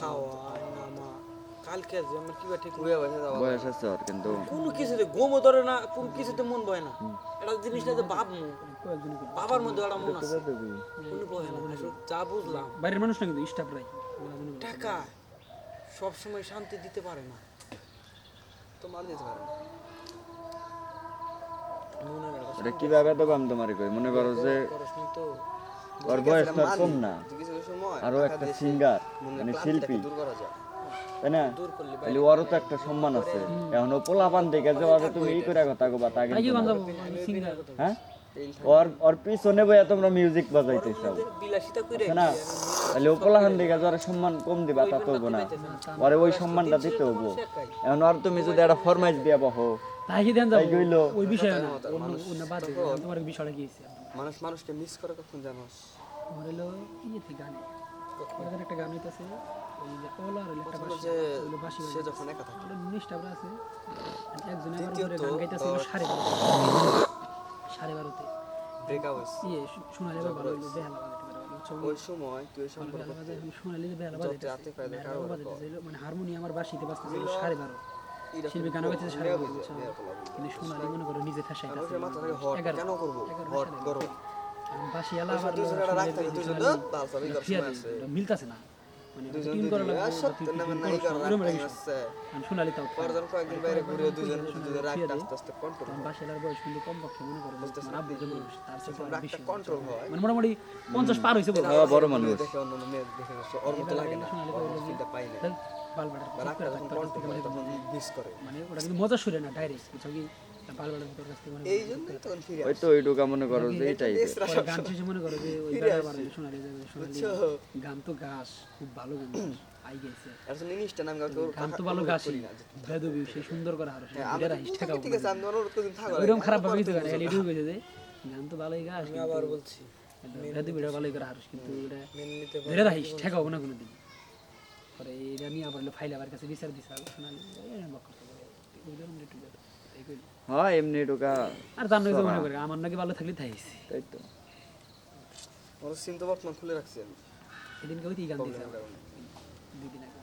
খাওয়াই নামা কালকে আমার কিবা ঠিক ঘুরে বসে যাওয়া বয়স আছে ওর কিন্তু। কোনো কিছুতে ঘুমও ধরে না কোন কিছুতে মন বয় না। এটা জিনিসটা যে ভাব বাবার মধ্যে একটা মন আছে। কোনো বয় না যা বুঝলাম। বাইরের মানুষ না কিন্তু স্টাফ রাই। টাকা সব শান্তি দিতে পারে না। তো মাল দিতে পারে না। মনের কীভাবে তো আমি তোমার কই? মনে করো যে ওর বয়স তো কম না। কিছু কিছু আরও একটা সিঙ্গার মানে শিল্পী। দূর তাই না? তাহলে ওরও তো একটা সম্মান আছে। এখন পোলাপান দেখে যে ওর তুমি এই করে কথা কবা তা তাই কিন্তু বান্ধব হ্যাঁ? ওর ওর পিছনে বইয়া তোমরা মিউজিক বাজাইতে চাও। না? তাহলে ও পোলাহান দেখে যে সম্মান কম দিবা তা তো হব না। ওরে ওই সম্মানটা দিতে হব এখন আর তুমি যদি একটা ফরমাইশ দিয়া বহো তাই কি দেন যাব। ওই বিষয়ে না। অন্য অন্য বাদ তোমার বিষয়টা কি মানুষ মানুষকে মিস করে কখন জানোস? আমার হলো ইয়েতে গান ওদের একটা গান হইতাছে ওই যে ওলা আর একটা বাসি বাসি সে যখন একা থাকে। ওগুলো নিষ্ঠা আছে। একজন আবার দ্বিতীয়ত, গান গাইতেছে সাড়ে বারোতে। সাড়ে বারোতে। ব্রেকআপ হয়েছে ইয়ে আবার ভালো হইল বেহালা? ওই সময় তুই সম্পর্ক যে বেহালা রাতে মানে হারমোনিয়াম আর বাঁশিতে বাজতেছে সাড়ে বারো। শিল্পী গান গাইতেছে সাড়ে বারো বুঝছ? বিয়ে পোলাবো। কিন্তু সোনালি মনে করো নিজে ফেসাই মাথা থেকে হট। কেন করব? হট করো বাঁশি আলা আবার। মিলতাছে না। মানে মনে হয়। মানে মোটামুটি পঞ্চাশ পার হয়েছে হ্যাঁ, বড় মানুষ। মানে ওটা কিন্তু মজা শুনে না ডাইরেক্ট বুঝছ কি? এই জন্যই তখন ফিরে ওই তো ওইটুকা মনে করো যে এই গান শেষে মনে করো যে ওই বেলা বার হইল, যাবে সোনালি গান তো গাছ খুব ভালো গান আই গেছে। আর শুনে নাম কাউকে গান তো ভালো গাছি বেদবি সে সুন্দর করে আরও হ্যাঁ, আমি এটা ঠিক আছে আমি অনুরোধ করছি থাকো। ওইরকম খারাপ ভাবে তো গান খালি এটুকু যে গান তো ভালোই গাছ আমি আবার বলছি বেদবি এটা ভালোই করে আরও কিন্তু এটা মেনে নিতে ধরে রাখিস ঠেকাও না কোনোদিন। পরে এটা নিয়ে আবার ফাইল আবার কাছে বিচার দিছে শোনালি এই বক করতে পারে ওইরকম একটু এই কইলো। হ্যাঁ এমনি ঢুকা আর তার নাকি মনে করে আমার নাকি ভালো থাকলে থাইছি তাই তো। ওর সিম তো বর্তমান খুলে রাখছি। আমি সেদিনকে তুই গান দিয়েছে। দুই দিন আগে